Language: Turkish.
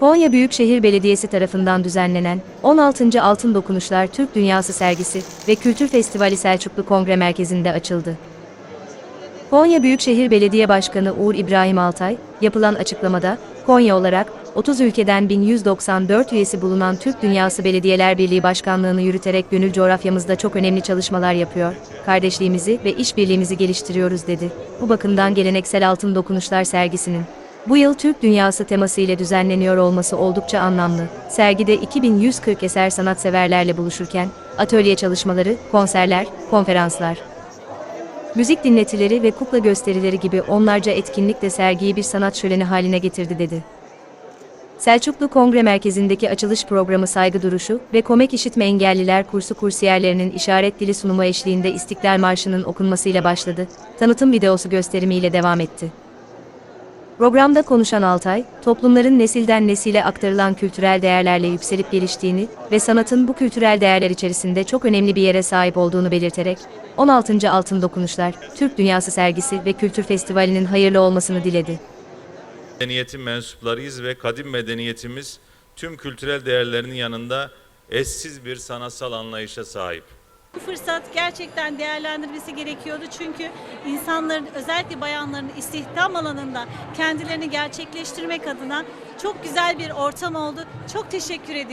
Konya Büyükşehir Belediyesi tarafından düzenlenen 16. Altın Dokunuşlar Türk Dünyası sergisi ve Kültür Festivali Selçuklu Kongre Merkezi'nde açıldı. Konya Büyükşehir Belediye Başkanı Uğur İbrahim Altay, yapılan açıklamada, Konya olarak 30 ülkeden 1194 üyesi bulunan Türk Dünyası Belediyeler Birliği Başkanlığını yürüterek gönül coğrafyamızda çok önemli çalışmalar yapıyor, kardeşliğimizi ve işbirliğimizi geliştiriyoruz dedi. Bu bakımdan geleneksel Altın Dokunuşlar sergisinin bu yıl Türk Dünyası teması ile düzenleniyor olması oldukça anlamlı. Sergide 2140 eser sanatseverlerle buluşurken, atölye çalışmaları, konserler, konferanslar, müzik dinletileri ve kukla gösterileri gibi onlarca etkinlik de sergiyi bir sanat şöleni haline getirdi dedi. Selçuklu Kongre Merkezi'ndeki açılış programı saygı duruşu ve Komek İşitme Engelliler Kursu kursiyerlerinin işaret dili sunumu eşliğinde İstiklal Marşı'nın okunmasıyla başladı, tanıtım videosu gösterimiyle devam etti. Programda konuşan Altay, toplumların nesilden nesile aktarılan kültürel değerlerle yükselip geliştiğini ve sanatın bu kültürel değerler içerisinde çok önemli bir yere sahip olduğunu belirterek, 16. Altın Dokunuşlar, Türk Dünyası Sergisi ve Kültür Festivali'nin hayırlı olmasını diledi. medeniyetin mensuplarıyız ve kadim medeniyetimiz tüm kültürel değerlerinin yanında eşsiz bir sanatsal anlayışa sahip. Bu fırsat gerçekten değerlendirmesi gerekiyordu çünkü insanların özellikle bayanların istihdam alanında kendilerini gerçekleştirmek adına çok güzel bir ortam oldu. Çok teşekkür ediyorum.